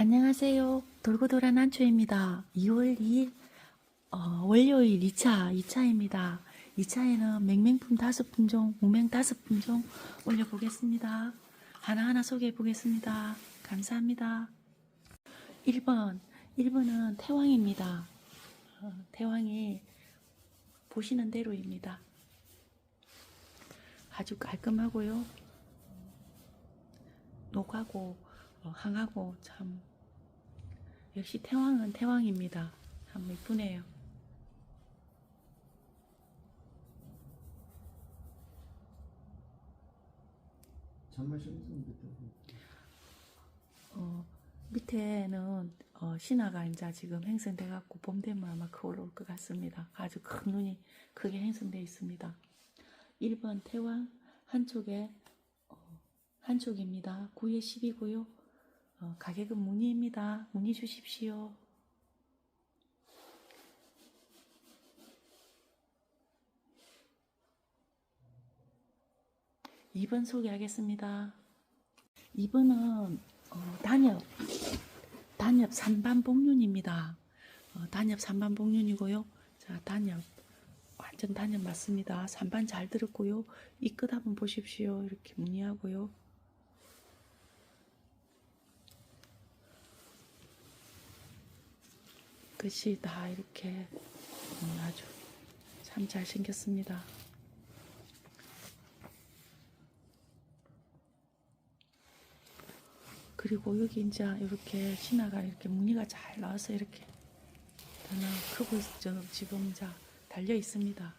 안녕하세요. 돌고 돌아 난초입니다. 2월 2일 어, 월요일 2차, 2차입니다. 2차에는 맹맹품 다섯 품종, 무맹 다섯 품종 올려보겠습니다. 하나하나 소개해 보겠습니다. 감사합니다. 1번, 1번은 태왕입니다. 어, 태왕이 보시는 대로입니다. 아주 깔끔하고요. 녹하고 어, 항하고 참 역시 태왕은 태왕입니다. 참 이쁘네요. 정말 신선했다고. 어, 밑에는 어, 신화가 이제 지금 행성돼 갖고 봄 되면 아마 그 올라올 것 같습니다. 아주 큰 눈이 크게 행성돼 있습니다. 1번 태왕 한쪽에 어, 한쪽입니다. 9에 10이고요. 어, 가격은 문의입니다. 문의 주십시오. 2번 소개하겠습니다. 2번은 어, 단엽, 단엽 산반복륜입니다. 어, 단엽 산반복륜이고요. 자, 단엽 완전 단엽 맞습니다. 산반 잘 들었고요. 이 끝 한번 보십시오. 이렇게 무늬하고요. 끝이 다 이렇게 음, 아주 참 잘생겼습니다. 그리고 여기 이제 이렇게 신화가 이렇게 무늬가 잘 나와서 이렇게 하나 크고 저 지금 이제 달려 있습니다.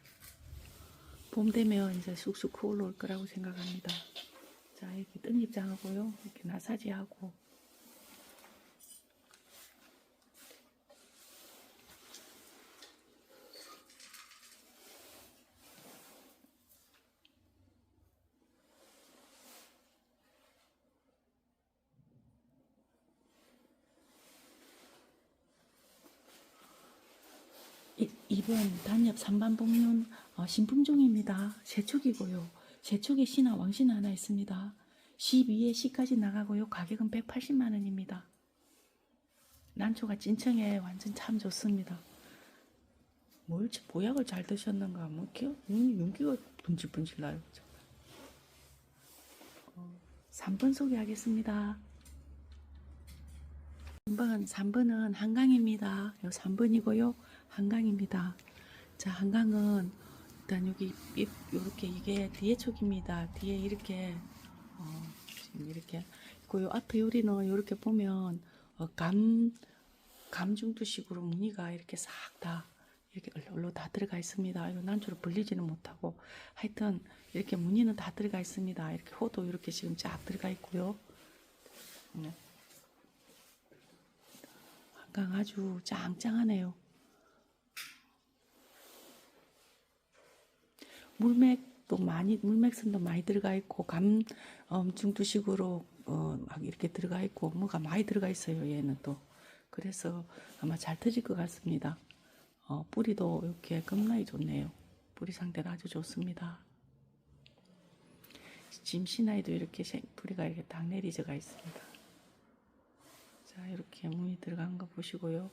봄 되면 이제 쑥쑥 올라올 거라고 생각합니다. 자, 이렇게 뜬잎장하고요. 이렇게 나사지하고 이- 이번 단엽 삼반복륜 어, 신품종입니다. 세촉이고요. 세촉에 신화 왕신 하나 있습니다. 12에 10까지 나가고요. 가격은 180만 원입니다. 난초가 찐청에 완전 참 좋습니다. 뭘 지- 보약을 잘 드셨는가 뭐 이렇게 음, 윤기가 분질분질 나요. 정말. 어, 3번 소개하겠습니다. 3번, 3번은 한강입니다. 요 3번이고요. 한강입니다. 자, 한강은 일단 여기 이렇게 이게 뒤에 촉입니다. 뒤에 이렇게 어, 지금 이렇게 요 앞에 요리는 이렇게 보면 어, 감 감중두식으로 무늬가 이렇게 싹 다 이렇게 얼로 다 들어가 있습니다. 이거 난초를 벌리지는 못하고 하여튼 이렇게 무늬는 다 들어가 있습니다. 이렇게 호도 이렇게 지금 쫙 들어가 있고요. 네. 한강 아주 짱짱하네요. 물맥도 많이 물맥선도 많이 들어가 있고 감 엄중 두식으로 어, 막 이렇게 들어가 있고 뭐가 많이 들어가 있어요. 얘는 또 그래서 아마 잘 터질 것 같습니다. 어, 뿌리도 이렇게 겁나게 좋네요. 뿌리 상태가 아주 좋습니다. 짐 시나이도 이렇게 생- 뿌리가 이렇게 딱 내리져가 있습니다. 자 이렇게 무늬 들어간 거 보시고요.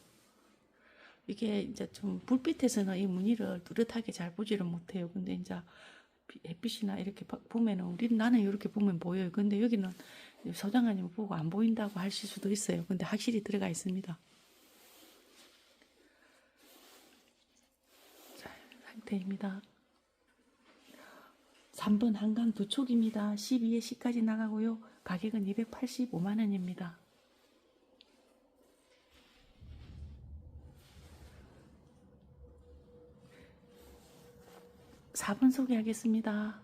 이게 이제 좀 불빛에서는 이 무늬를 뚜렷하게 잘 보지를 못해요. 근데 이제 비- 햇빛이나 이렇게 봐- 보면은 우리 나는 이렇게 보면 보여요. 근데 여기는 소장관님 보고 안 보인다고 하실 수도 있어요. 근데 확실히 들어가 있습니다. 자, 상태입니다. 3번 한강 두 촉입니다. 12에 10까지 나가고요. 가격은 285만 원입니다. 4번 소개하겠습니다.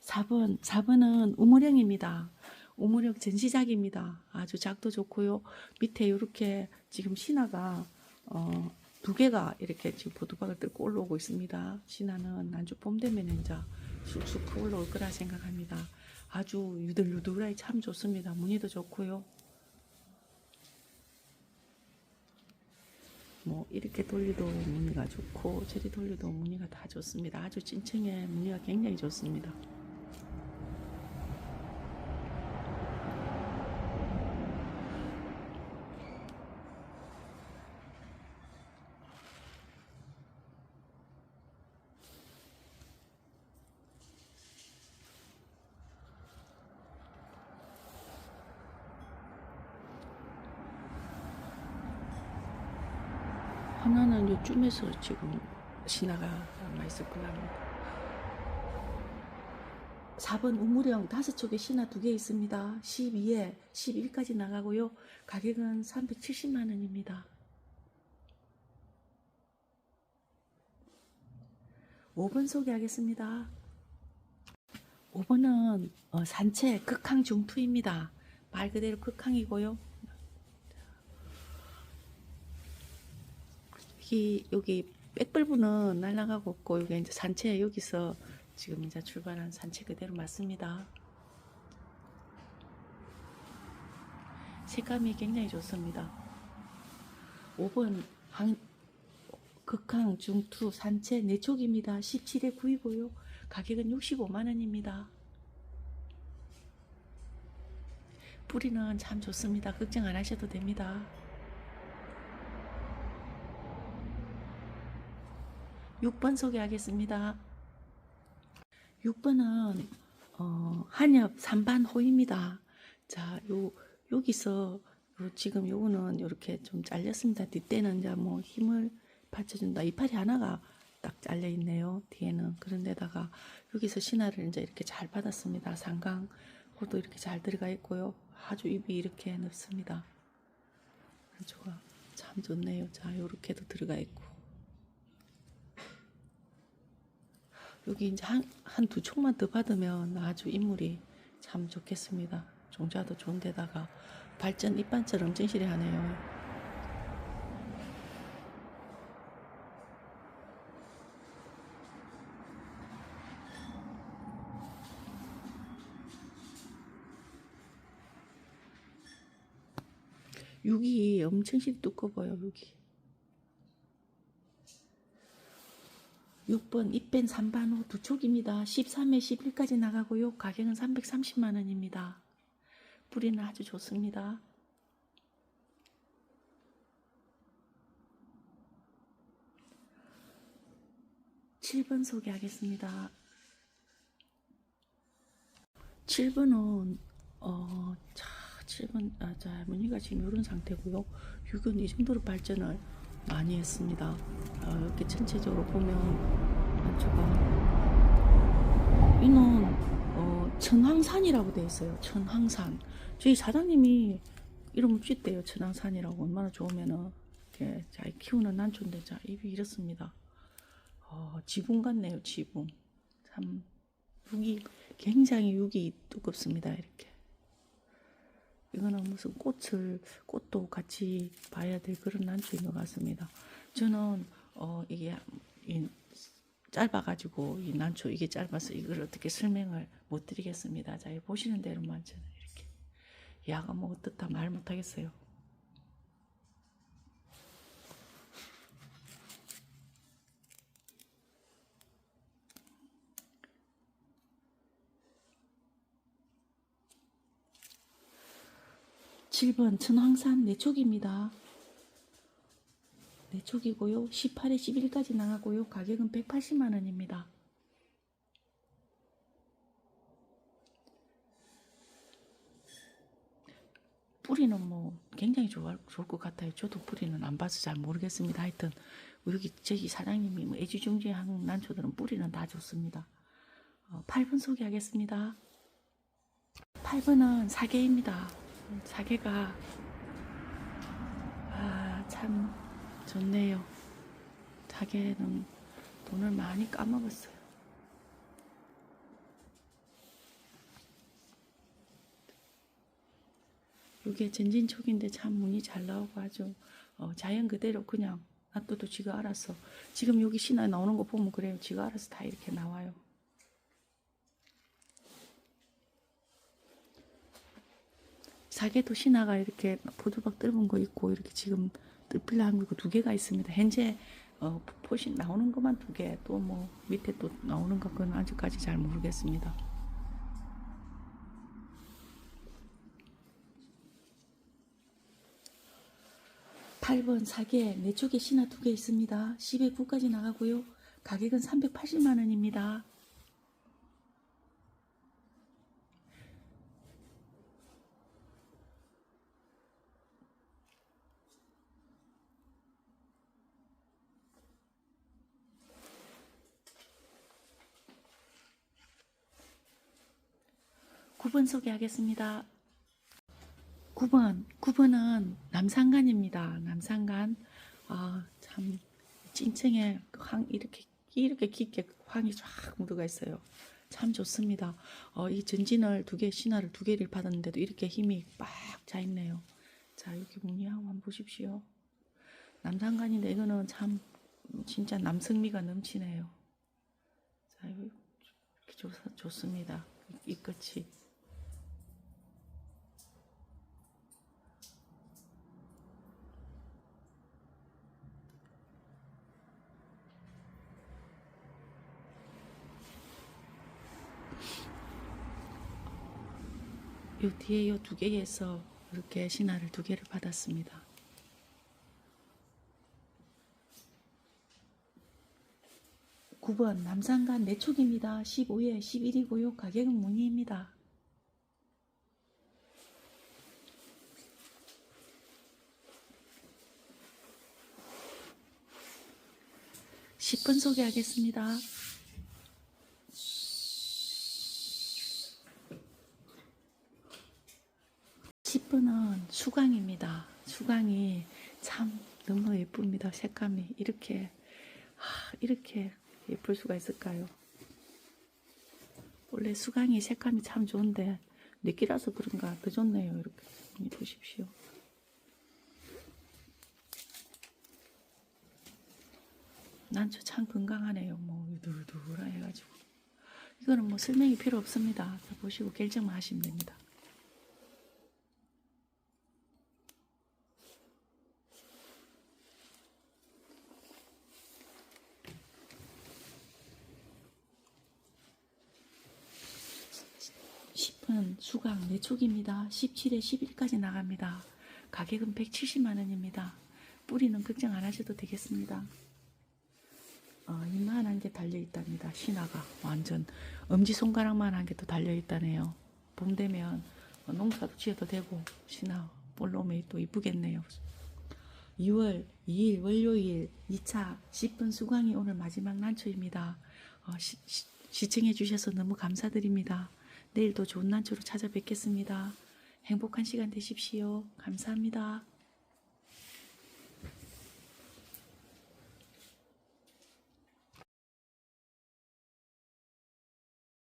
4번, 4번은 우물형입니다. 우물형 전시작입니다. 아주 작도 좋고요. 밑에 이렇게 지금 신화가 어, 두 개가 이렇게 지금 보두박을 뚫고 올라오고 있습니다. 신화는 난주 봄 되면 이제 쑥쑥 올라올 거라 생각합니다. 아주 유들유들하게 참 좋습니다. 무늬도 좋고요. 뭐 이렇게 돌리도 무늬가 좋고 저리 돌리도 무늬가 다 좋습니다. 아주 찐청에 무늬가 굉장히 좋습니다. 하나는 요쯤에서 지금 신화가 남아 있을 거랍니다. 4번 우무령 다섯 쪽에 신화 두개 있습니다. 12에 11까지 나가고요. 가격은 370만 원입니다. 5번 소개하겠습니다. 5번은 어, 산채 극항 중투입니다. 말 그대로 극항이고요. 여기 여기 백불부는 날아가고 없고 여기 이제 산채 여기서 지금 이제 출발한 산채 그대로 맞습니다. 색감이 굉장히 좋습니다. 5번 항, 극항 중투 산채 내촉입니다. 17에 9이고요. 가격은 65만 원입니다. 뿌리는 참 좋습니다. 걱정 안 하셔도 됩니다. 6번 소개하겠습니다. 6번은 어, 한엽 산반호입니다. 자, 요 여기서 요 지금 요거는 이렇게 좀 잘렸습니다. 뒷대는 이제 뭐 힘을 받쳐준다. 이파리 하나가 딱 잘려 있네요. 뒤에는 그런데다가 여기서 신화를 이제 이렇게 잘 받았습니다. 상강 호도 이렇게 잘 들어가 있고요. 아주 입이 이렇게 넓습니다. 안주가 참 좋네요. 자, 요렇게도 들어가 있고. 여기 이제 한, 한 두 촉만 더 받으면 아주 인물이 참 좋겠습니다. 종자도 좋은데다가 발전 입반처럼 정실히 하네요. 육이 엄청 실 두꺼워요, 여기. 6번 입밴 3반호 두 촉입니다. 13에 11까지 나가고요. 가격은 330만 원입니다. 뿌리는 아주 좋습니다. 칠번 소개하겠습니다. 7번은 어, 자, 7번 아, 자, 무늬가 지금 이런 상태고요. 6은 이 정도로 발전을 많이 했습니다. 어, 이렇게 전체적으로 보면 안주가 이는 어, 천황산이라고 되어 있어요. 천황산. 저희 사장님이 이름 붙였대요. 천황산이라고 얼마나 좋으면은 이렇게 잘 키우는 난초인데 자 입이 이렇습니다. 어, 지붕 같네요. 지붕. 참 육이 굉장히 육이 두껍습니다. 이렇게. 이거는 무슨 꽃을 꽃도 같이 봐야 될 그런 난초인 것 같습니다. 저는 어 이게 이 짧아가지고 이 난초 이게 짧아서 이걸 어떻게 설명을 못 드리겠습니다. 자, 이 보시는 대로만 저는 이렇게 야가 뭐 어떻다 말 못하겠어요. 칠번 천황산 내촉입니다. 내촉이고요. 18에 11까지 나가고요. 가격은 180만 원입니다. 뿌리는 뭐 굉장히 좋아, 좋을 것 같아요. 저도 뿌리는 안 봐서 잘 모르겠습니다. 하여튼 여기 저기 사장님이 뭐 애지중지한 난초들은 뿌리는 다 좋습니다. 어, 8번 소개하겠습니다. 8번은 사계입니다. 사계가 아, 참 좋네요. 사계는 돈을 많이 까먹었어요. 이게 전진촉인데 참 문이 잘 나오고 아주 어, 자연 그대로 그냥 놔둬도 지가 알아서 지금 여기 신화 나오는 거 보면 그래요. 지가 알아서 다 이렇게 나와요. 사계도 신화가 이렇게 보드박 뜰은 거 있고 이렇게 지금 뜰필라한 거두 개가 있습니다. 현재 어, 포신 나오는 것만 두 개, 또 뭐 밑에 또 나오는 거 그건 아직까지 잘 모르겠습니다. 팔번 사계 내 쪽에 신화 두 개 있습니다. 10에 9까지 나가고요. 가격은 380만 원입니다. 9번 소개하겠습니다. 9번, 9번은 남산간입니다. 남산간. 아, 참, 찐층에 황, 이렇게, 이렇게 깊게 황이 쫙 묻어가 있어요. 참 좋습니다. 어, 이 전진을 두 개, 신화를 두 개를 받았는데도 이렇게 힘이 빡 차 있네요. 자, 여기 문의하고 한번 보십시오. 남산간인데 이거는 참, 진짜 남성미가 넘치네요. 자, 이렇게 좋, 좋습니다. 이, 이 끝이. 요 뒤에 요 두 개에서 이렇게 신화를 두 개를 받았습니다. 구번 남산간 내촉입니다. 15에 11이고요. 가격은 문의입니다. 10분 소개하겠습니다. 10분은 수강입니다. 수강이 참 너무 예쁩니다. 색감이 이렇게 아, 이렇게 예쁠 수가 있을까요? 원래 수강이 색감이 참 좋은데 느끼라서 그런가 더 좋네요. 이렇게 이 보십시오. 난 저 참 건강하네요. 뭐 누르누르 해가지고 이거는 뭐 설명이 필요 없습니다. 자, 보시고 결정만 하시면 됩니다. 십분 수강 내촉입니다. 17에 11까지 나갑니다. 가격은 170만 원입니다. 뿌리는 걱정 안 하셔도 되겠습니다. 어, 이만한 게 달려 있답니다. 신화가 완전 엄지 손가락만 한 게 또 달려 있다네요. 봄 되면 어, 농사도 지어도 되고 신화 올라오면 또 이쁘겠네요. 2월 2일 월요일 2차 10분 수강이 오늘 마지막 난초입니다. 어, 시, 시, 시청해 주셔서 너무 감사드립니다. 내일도 좋은 난초로 찾아뵙겠습니다. 행복한 시간 되십시오. 감사합니다.